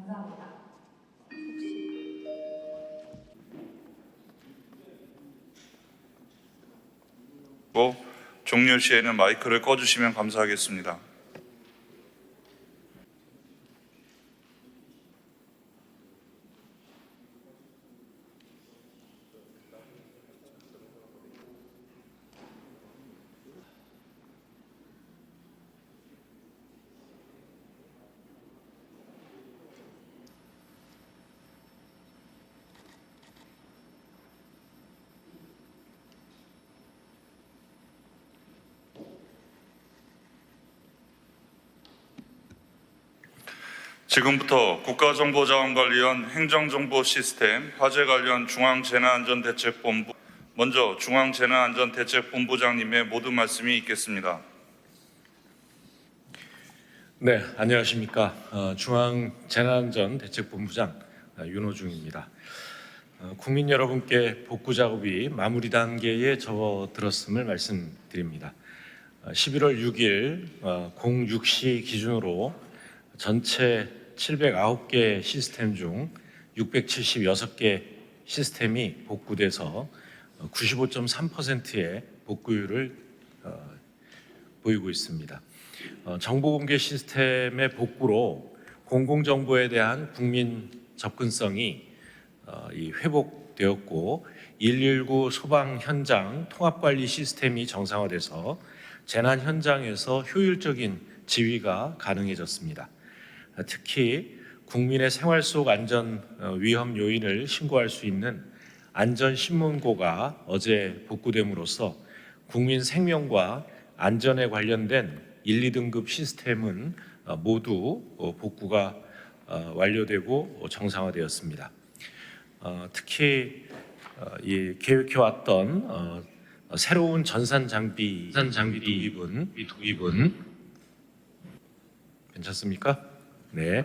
감사합니다. 고 종료 시에는 마이크를 꺼주시면 감사하겠습니다. 지금부터 국가정보자원관리원 행정정보시스템 화재 관련 중앙재난안전대책본부 먼저 중앙재난안전대책본부장님의 모든 말씀이 있겠습니다. 네, 안녕하십니까. 어, 중앙재난안전대책본부장 어, 윤호중입니다. 어, 국민 여러분께 복구 작업이 마무리 단계에 접어들었음을 말씀드립니다. 어, 11월 6일 어, 06시 기준으로 전체 709개 시스템 중 676개 시스템이 복구돼서 95.3%의 복구율을 어, 보이고 있습니다. 어, 정보 공개 시스템의 복구로 공공 정보에 대한 국민 접근성이 어, 이 회복되었고 119 소방 현장 통합 관리 시스템이 정상화돼서 재난 현장에서 효율적인 지휘가 가능해졌습니다. 어, 특히 국민의 생활 속 안전 어, 위험 요인을 신고할 수 있는 안전 신문고가 어제 복구됨으로써 국민 생명과 안전에 관련된 1, 2등급 시스템은 어, 모두 어, 복구가 어, 완료되고 정상화되었습니다. 어, 특히 계획해왔던 새로운 전산 장비 전산 장비 도입은 이 도입은 괜찮습니까? 네.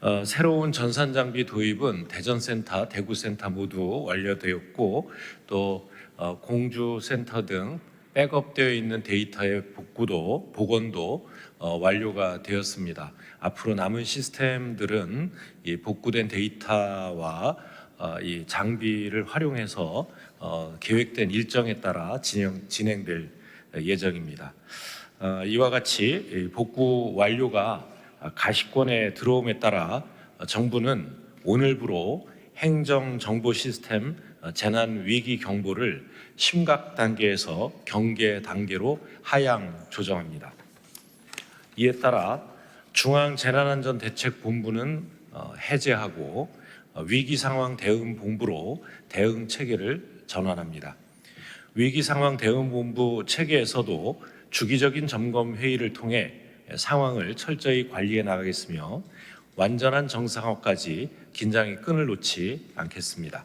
어, 새로운 전산 장비 도입은 대전 센터, 대구 센터 모두 완료되었고 또 어, 공주 센터 등 백업되어 있는 데이터의 복구도 복원도 어, 완료가 되었습니다. 앞으로 남은 시스템들은 이 복구된 데이터와 어, 이 장비를 활용해서 어, 계획된 일정에 따라 진행, 진행될 예정입니다. 어, 이와 같이 이 복구 완료가 가시권에 들어옴에 따라 정부는 오늘부로 행정 정보 시스템 재난 위기 경보를 심각 단계에서 경계 단계로 하향 조정합니다. 이에 따라 중앙 재난안전 대책 본부는 어, 해제하고 어, 위기 상황 대응 본부로 대응 체계를 전환합니다. 위기 상황 대응 본부 체계에서도 주기적인 점검 회의를 통해 상황을 철저히 관리해 나가겠으며 완전한 정상화까지 긴장의 끈을 놓지 않겠습니다.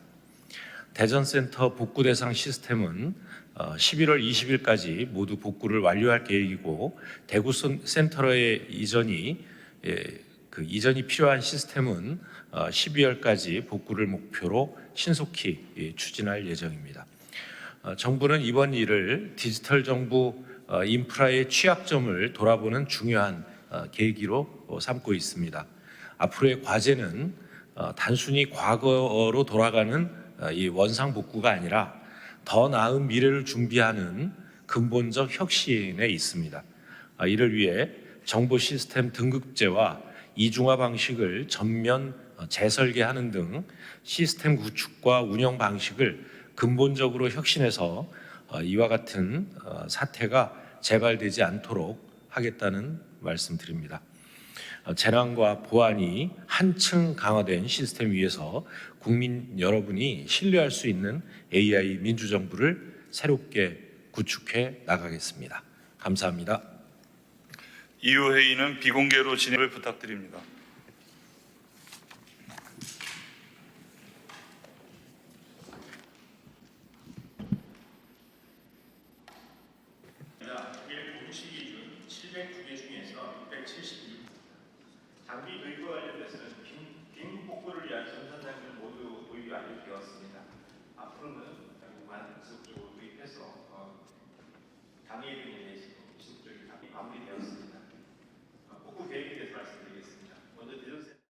대전센터 복구 대상 시스템은 어, 11월 20일까지 모두 복구를 완료할 계획이고 대구 센- 센터의 이전이 예, 그 이전이 필요한 시스템은 어, 12월까지 복구를 목표로 신속히 예, 추진할 예정입니다. 어, 정부는 이번 일을 디지털 정부 어, 인프라의 취약점을 돌아보는 중요한 어, 계기로 어, 삼고 있습니다. 앞으로의 과제는 어, 단순히 과거로 돌아가는 어, 이 원상 복구가 아니라 더 나은 미래를 준비하는 근본적 혁신에 있습니다. 아, 이를 위해 정보 시스템 등급제와 이중화 방식을 전면 어, 재설계하는 등 시스템 구축과 운영 방식을 근본적으로 혁신해서 어, 이와 같은 어, 사태가 재발되지 않도록 하겠다는 말씀드립니다. 어, 재난과 보안이 한층 강화된 시스템 위에서 국민 여러분이 신뢰할 수 있는 AI 민주정부를 새롭게 구축해 나가겠습니다. 감사합니다. 이후 회의는 비공개로 진행을 부탁드립니다. 일 공시 기준 709개 중에서 672 장비 도입과 관련돼서는 빈, 빈 복구를 위한 전산 장비는 모두 도입이 완료되었습니다. 앞으로는 결국만 지속적으로 도입해서 어, 등에 대해